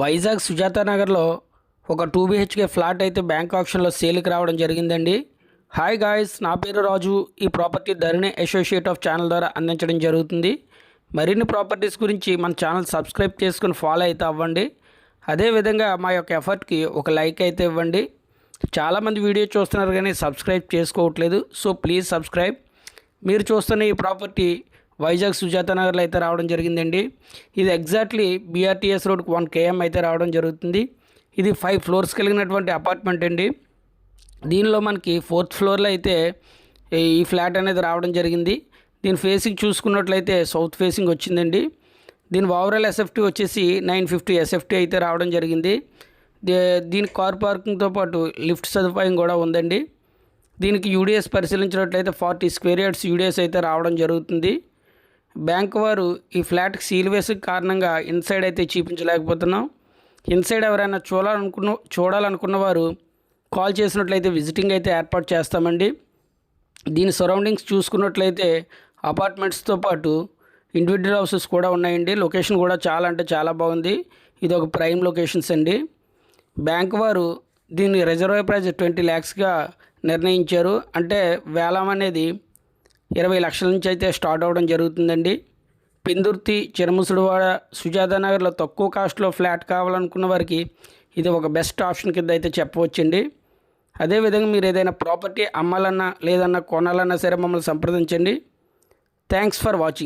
వైజాగ్ సుజాత నగర్లో ఒక two BHK flat అయితే బ్యాంక్ ఆప్షన్లో సేల్కి రావడం జరిగిందండి. హాయ్ గాయస్ నా పేరు రాజు. ఈ property Dharani associate of channel ద్వారా అందించడం జరుగుతుంది. మరిన్ని ప్రాపర్టీస్ గురించి మన ఛానల్ సబ్స్క్రైబ్ చేసుకుని ఫాలో అయితే అవ్వండి. అదేవిధంగా మా యొక్క ఎఫర్ట్కి ఒక లైక్ అయితే ఇవ్వండి. చాలామంది వీడియో చూస్తున్నారు కానీ సబ్స్క్రైబ్ చేసుకోవట్లేదు. So please subscribe. మీరు చూస్తున్న ఈ ప్రాపర్టీ వైజాగ్ సుజాత నగర్లో అయితే రావడం జరిగిందండి. ఇది ఎగ్జాక్ట్లీ బీఆర్టీఎస్ రోడ్కి వన్ కేఎం అయితే రావడం జరుగుతుంది. ఇది ఫైవ్ ఫ్లోర్స్ కలిగినటువంటి అపార్ట్మెంట్ అండి. దీనిలో మనకి ఫోర్త్ ఫ్లోర్లో అయితే ఈ ఫ్లాట్ అనేది రావడం జరిగింది. దీని ఫేసింగ్ చూసుకున్నట్లయితే సౌత్ ఫేసింగ్ వచ్చిందండి. దీని ఓవరాల్ ఎస్ఎఫ్టీ వచ్చేసి నైన్ ఫిఫ్టీ ఎస్ఎఫ్టీ అయితే రావడం జరిగింది. దే- దీని కార్ పార్కింగ్తో పాటు లిఫ్ట్ సదుపాయం కూడా ఉందండి. దీనికి యూడిఎస్ పరిశీలించినట్లయితే ఫార్టీ స్క్వేర్ యార్డ్స్ యూడిఎస్ అయితే రావడం జరుగుతుంది. బ్యాంక్ వారు ఈ ఫ్లాట్కి సీల్ వేసే కారణంగా ఇన్సైడ్ అయితే చూపించలేకపోతున్నాం. ఇన్సైడ్ ఎవరైనా చూడాలనుకున్న చూడాలనుకున్న వారు కాల్ చేసినట్లయితే విజిటింగ్ అయితే ఏర్పాటు చేస్తామండి. దీని సరౌండింగ్స్ చూసుకున్నట్లయితే అపార్ట్మెంట్స్తో పాటు ఇండివిజువల్ హౌసెస్ కూడా ఉన్నాయండి. లొకేషన్ కూడా చాలా అంటే చాలా బాగుంది. ఇది ఒక ప్రైమ్ లొకేషన్స్ అండి. బ్యాంక్ వారు దీన్ని రిజర్వ్ ప్రైజ్ ట్వంటీ ల్యాక్స్గా నిర్ణయించారు. అంటే వేలం అనేది ఇరవై లక్షల నుంచి అయితే స్టార్ట్ అవ్వడం జరుగుతుందండి. పెందుర్తి చిరముసుడివాడ సుజాత నగర్లో తక్కువ కాస్ట్లో ఫ్లాట్ కావాలనుకున్న వారికి ఇది ఒక బెస్ట్ ఆప్షన్ కింద అయితే చెప్పవచ్చండి. అదేవిధంగా మీరు ఏదైనా ప్రాపర్టీ అమ్మాలన్నా లేదన్నా కొనాలన్నా సరే మమ్మల్ని సంప్రదించండి. Thanks for watching.